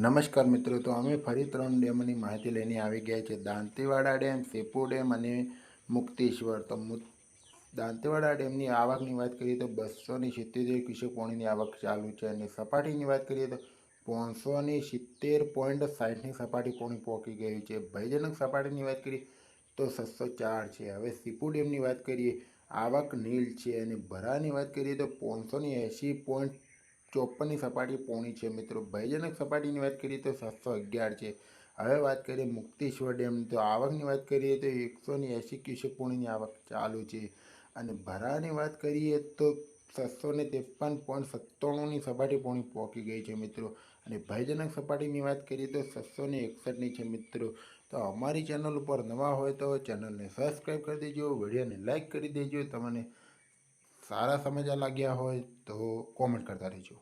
નમસ્કાર મિત્રો, તો અમે ફરી ત્રણ ડેમની માહિતી લઈને આવી ગયા છે. દાંતીવાડા ડેમ, સેપુ ડેમ અને મુક્તેશ્વર. તો દાંતીવાડા ડેમની આવકની વાત કરીએ તો બસો ને સિત્તેર ક્યુસેક પાણીની આવક ચાલુ છે અને સપાટીની વાત કરીએ તો પાંચસો ને સિત્તેર પોઈન્ટ સાઠની સપાટી પાણી પહોંચી ગયું છે. ભયજનક સપાટીની વાત કરીએ તો છસો ચાર છે. હવે સીપુ ડેમની વાત કરીએ, આવક નીલ છે અને ભરાની વાત કરીએ તો પાંચસો ને એંસી પોઈન્ટ ચોપનની સપાટી પોણી છે મિત્રો. ભયજનક સપાટીની વાત કરીએ તો સાતસો અગિયાર છે. હવે વાત કરીએ મુક્તેશ્વર ડેમ તો આવકની વાત કરીએ તો એકસો ને એંસી ક્યુસેક પોણીની આવક ચાલુ છે. અને ભરાની વાત કરીએ તો છસો ને ત્રેપન પોઈન્ટ સત્તાણુંની સપાટી પોણી પહોંચી ગઈ છે મિત્રો. અને ભયજનક સપાટીની વાત કરીએ તો છસો ને એકસઠની છે મિત્રો. તો અમારી ચેનલ ઉપર નવા હોય તો ચેનલને સબસ્ક્રાઈબ કરી દેજો, વિડીયોને લાઇક કરી દેજો. તમને સારા સમાચાર લાગ્યા હોય તો કોમેન્ટ કરતા રહેજો.